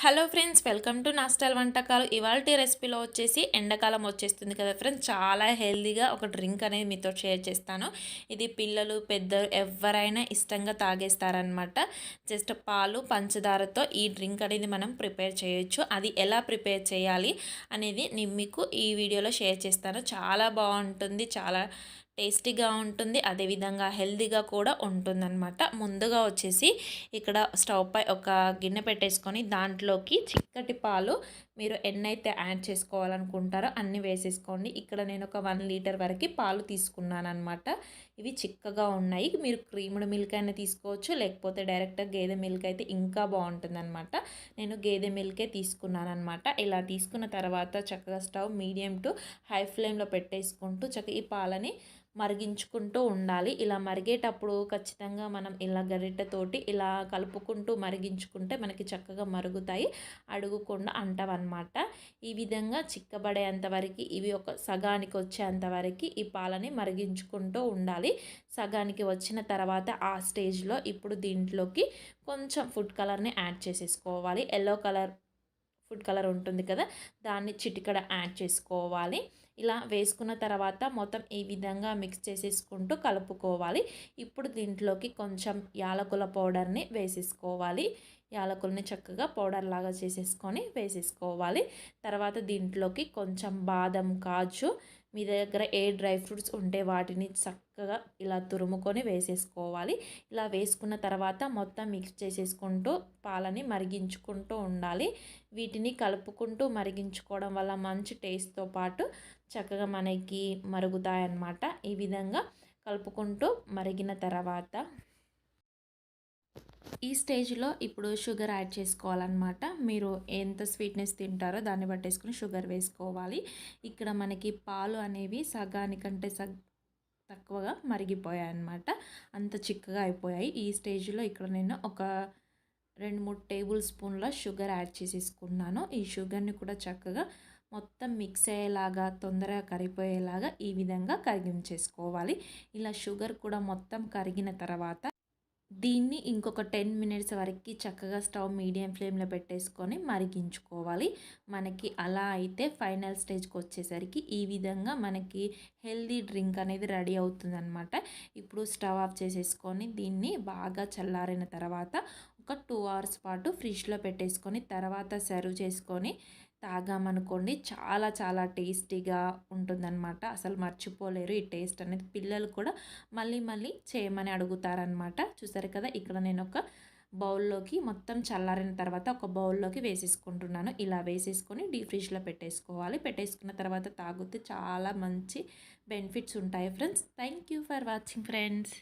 Hello friends welcome to నాస్టల్ వంటకాలు. ఇవాళ రెసిపీలో వచ్చేసి ఎండాకాలం వచ్చేస్తుంది కదా ఫ్రెండ్స్. చాలా హెల్తీగా ఒక డ్రింక్ అనేది మీతో షేర్ చేస్తాను. ఇది పిల్లలు పెద్దలు ఎవరైనా ఇష్టంగా తాగేస్తారనమాట జస్ట్ పాలు పంచదారతో ఈ డ్రింక్ అనేది మనం ప్రిపేర్ చేయొచ్చు. అది ఎలా ప్రిపేర్ చేయాలి అనేది నేను మీకు ఈ వీడియోలో షేర్ చేస్తాను. చాలా బాగుంటుంది చాలా టేస్టీగా ఉంటుంది అదేవిధంగా హెల్తీగా కూడా ఉంటుందన్నమాట. ముందుగా వచ్చేసి ఇక్కడ స్టవ్ పై ఒక గిన్నె పెట్టేసుకొని దాంట్లోకి చిక్కటి పాలు మీరు ఎన్నైతే యాడ్ చేసుకోవాలనుకుంటారో అన్నీ వేసేసుకోండి. ఇక్కడ నేను ఒక వన్ లీటర్ వరకు పాలు తీసుకున్నాను అనమాట ఇవి చిక్కగా ఉన్నాయి. మీరు క్రీముడు మిల్క్ అయినా తీసుకోవచ్చు లేకపోతే డైరెక్ట్గా గేదె మిల్క్ అయితే ఇంకా బాగుంటుంది అనమాట నేను గేదె మిల్కే తీసుకున్నాను అనమాట ఇలా తీసుకున్న తర్వాత చక్కగా స్టవ్ మీడియం టు హై ఫ్లేమ్లో పెట్టేసుకుంటూ చక్కగా ఈ పాలని మరిగించుకుంటూ ఉండాలి. ఇలా మరిగేటప్పుడు ఖచ్చితంగా మనం ఇలా గరిటెతోటి ఇలా కలుపుకుంటూ మరిగించుకుంటే మనకి చక్కగా మరుగుతాయి. అడుగుకుండా అంటవన్నమాట. ఈ విధంగా చిక్కబడేంత వరకు ఇవి ఒక సగానికి వచ్చేంత వరకు ఈ పాలని మరిగించుకుంటూ ఉండాలి. సగానికి వచ్చిన తర్వాత ఆ స్టేజ్లో ఇప్పుడు దీంట్లోకి కొంచెం ఫుడ్ కలర్ని యాడ్ చేసేసుకోవాలి. ఎల్లో కలర్ ఫుడ్ కలర్ ఉంటుంది కదా దాన్ని చిటికడ యాడ్ చేసుకోవాలి. ఇలా వేసుకున్న తర్వాత మొత్తం ఈ విధంగా మిక్స్ చేసేసుకుంటూ కలుపుకోవాలి. ఇప్పుడు దీంట్లోకి కొంచెం యాలకుల పౌడర్ని వేసేసుకోవాలి. యాలకుల్ని చక్కగా పౌడర్ లాగా చేసేసుకొని వేసేసుకోవాలి. తర్వాత దీంట్లోకి కొంచెం బాదం కాజు మీ దగ్గర ఏ డ్రై ఫ్రూట్స్ ఉంటే వాటిని చక్కగా ఇలా తురుముకొని వేసేసుకోవాలి. ఇలా వేసుకున్న తర్వాత మొత్తం మిక్స్ చేసేసుకుంటూ పాలని మరిగించుకుంటూ ఉండాలి. వీటిని కలుపుకుంటూ మరిగించుకోవడం వల్ల మంచి టేస్ట్తో పాటు చక్కగా మనకి మరుగుతాయన్నమాట. ఈ విధంగా కలుపుకుంటూ మరిగిన తర్వాత ఈ స్టేజ్లో ఇప్పుడు షుగర్ యాడ్ చేసుకోవాలన్నమాట. మీరు ఎంత స్వీట్నెస్ తింటారో దాన్ని బట్టేసుకుని షుగర్ వేసుకోవాలి. ఇక్కడ మనకి పాలు అనేవి సగానికంటే సగ్ తక్కువగా మరిగిపోయాయి అన్నమాట అంత చిక్కగా అయిపోయాయి. ఈ స్టేజ్లో ఇక్కడ నేను ఒక రెండు మూడు టేబుల్ స్పూన్ల షుగర్ యాడ్ చేసేసుకున్నాను. ఈ షుగర్ని కూడా చక్కగా మొత్తం మిక్స్ అయ్యేలాగా తొందరగా కరిగిపోయేలాగా ఈ విధంగా కరిగించేసుకోవాలి. ఇలా షుగర్ కూడా మొత్తం కరిగిన తర్వాత దీన్ని ఇంకొక టెన్ మినిట్స్ వరకు చక్కగా స్టవ్ మీడియం ఫ్లేమ్లో పెట్టేసుకొని మరిగించుకోవాలి. మనకి అలా అయితే ఫైనల్ స్టేజ్కి వచ్చేసరికి ఈ విధంగా మనకి హెల్దీ డ్రింక్ అనేది రెడీ అవుతుందన్నమాట. ఇప్పుడు స్టవ్ ఆఫ్ చేసేసుకొని దీన్ని బాగా చల్లారిన తర్వాత ఒక టూ అవర్స్ పాటు ఫ్రిడ్జ్లో పెట్టేసుకొని తర్వాత సర్వ్ చేసుకొని తాగామనుకోండి చాలా చాలా టేస్టీగా ఉంటుందన్నమాట. అసలు మర్చిపోలేరు ఈ టేస్ట్ అనేది. పిల్లలు కూడా మళ్ళీ మళ్ళీ చేయమని అడుగుతారనమాట చూసారు కదా ఇక్కడ నేను ఒక బౌల్లోకి మొత్తం చల్లారిన తర్వాత ఒక బౌల్లోకి వేసేసుకుంటున్నాను. ఇలా వేసేసుకొని డీప్ ఫ్రిడ్జ్లో పెట్టేసుకోవాలి. పెట్టేసుకున్న తర్వాత తాగితే చాలా మంచి బెనిఫిట్స్ ఉంటాయి friends. Thank you for watching friends.